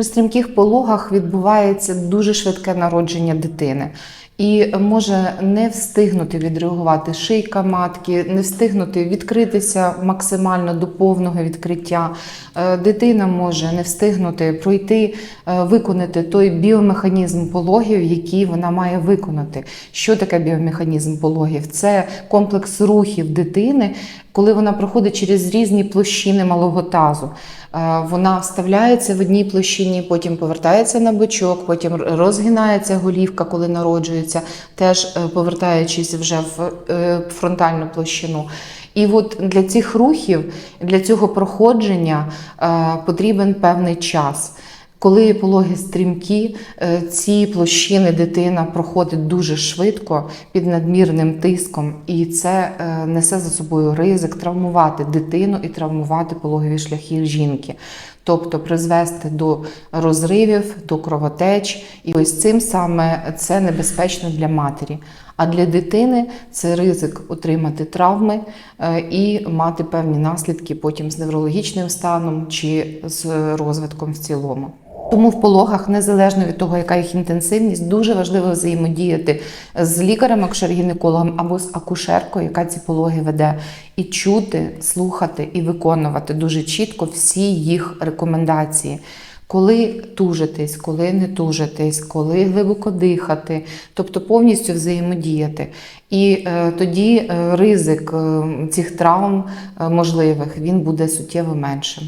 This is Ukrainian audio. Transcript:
При стрімких пологах відбувається дуже швидке народження дитини. І може не встигнути відреагувати шийка матки, не встигнути відкритися максимально до повного відкриття. Е, Дитина може не встигнути пройти, е, виконати той біомеханізм пологів, який вона має виконати. Що таке біомеханізм пологів? Це комплекс рухів дитини, коли вона проходить через різні площини малого тазу. Е, Вона вставляється в одній площині, потім повертається на бочок, потім розгинається голівка, коли народжується, теж е, повертаючись вже в е, фронтальну площину. І от для цих рухів, для цього проходження е, потрібен певний час. Коли пологи стрімкі, е, ці площини дитина проходить дуже швидко під надмірним тиском, і це е, несе за собою ризик травмувати дитину і травмувати пологові шляхи жінки, тобто призвести до розривів, до кровотеч. І ось цим саме це небезпечно для матері. А для дитини це ризик отримати травми е, і мати певні наслідки потім з неврологічним станом чи з розвитком в цілому. Тому в пологах, незалежно від того, яка їх інтенсивність, дуже важливо взаємодіяти з лікарем, акушер-гінекологом або з акушеркою, яка ці пологи веде, і чути, слухати і виконувати дуже чітко всі їх рекомендації. Коли тужитись, коли не тужитись, коли глибоко дихати, тобто повністю взаємодіяти. І е, тоді е, ризик е, цих травм е, можливих він буде суттєво меншим.